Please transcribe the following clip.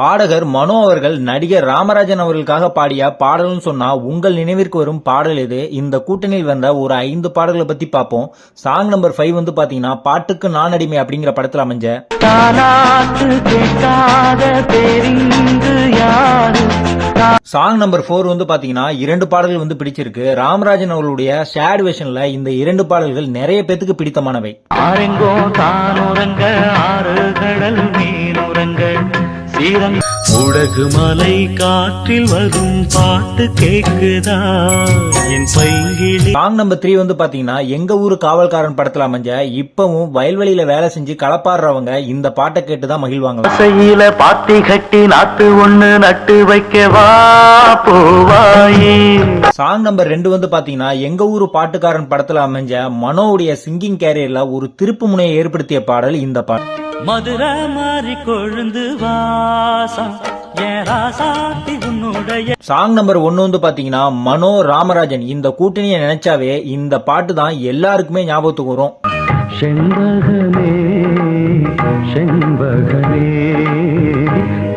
பாடகர் மனோ அவர்கள் நடிகர் ராமராஜன் அவர்களுக்காக பாடிய பாடல்னு சொன்னா உங்கள் நினைவிற்கு வரும் பாடல் இது இந்த கூட்டணியில் வந்த ஒரு ஐந்து பாடல்களை பத்தி பார்ப்போம் சாங் நம்பர் ஃபைவ் வந்து பாத்தீங்கன்னா பாட்டுக்கு நான் அடிமை அப்படிங்கிற படத்துல அமைஞ்ச சாங் நம்பர் ஃபோர் வந்து பாத்தீங்கன்னா இரண்டு பாடல்கள் வந்து பிடிச்சிருக்கு. ராமராஜன் அவர்களுடைய ஷேட் வெர்ஷன்ல இந்த இரண்டு பாடல்கள் நிறைய பேத்துக்கு பிடித்தமானவை. ஆறு கடல் சீரங்க உடகு மலை காற்றில் வரும் பாட்டு கேக்குதா? என் பைங்கிளி சாங் நம்பர் த்ரீ வந்து பாத்தீங்கன்னா எங்க ஊரு காவல்காரன் படத்துல அமைஞ்ச இப்பவும் வயல்வெளியில வேலை செஞ்சு களப்பாடுறவங்க இந்த பாட்டை கேட்டுதான் மகிழ்வாங்க ஆசையில பாத்தி கட்டி நாத்து ஒண்ணு நட்டு வைக்கவா? போவாயே. சாங் நம்பர் ரெண்டு வந்து பாத்தீங்கன்னா எங்க ஊரு பாட்டுக்காரன் படத்துல அமைஞ்ச மனோவுடைய சிங்கிங் கேரியர்ல ஒரு திருப்பு முனையை ஏற்படுத்திய பாடல் இந்த பாடல் மதுரை மாறி கொழுந்து வாசம். சாங் நம்பர் ஒன்னு வந்து பாத்தீங்கன்னா மனோ ராமராஜன் இந்த கூட்டணியை நினைச்சாவே இந்த பாட்டு தான் எல்லாருக்குமே ஞாபகத்துக்கு வரும். செண்பகமே செண்பகமே.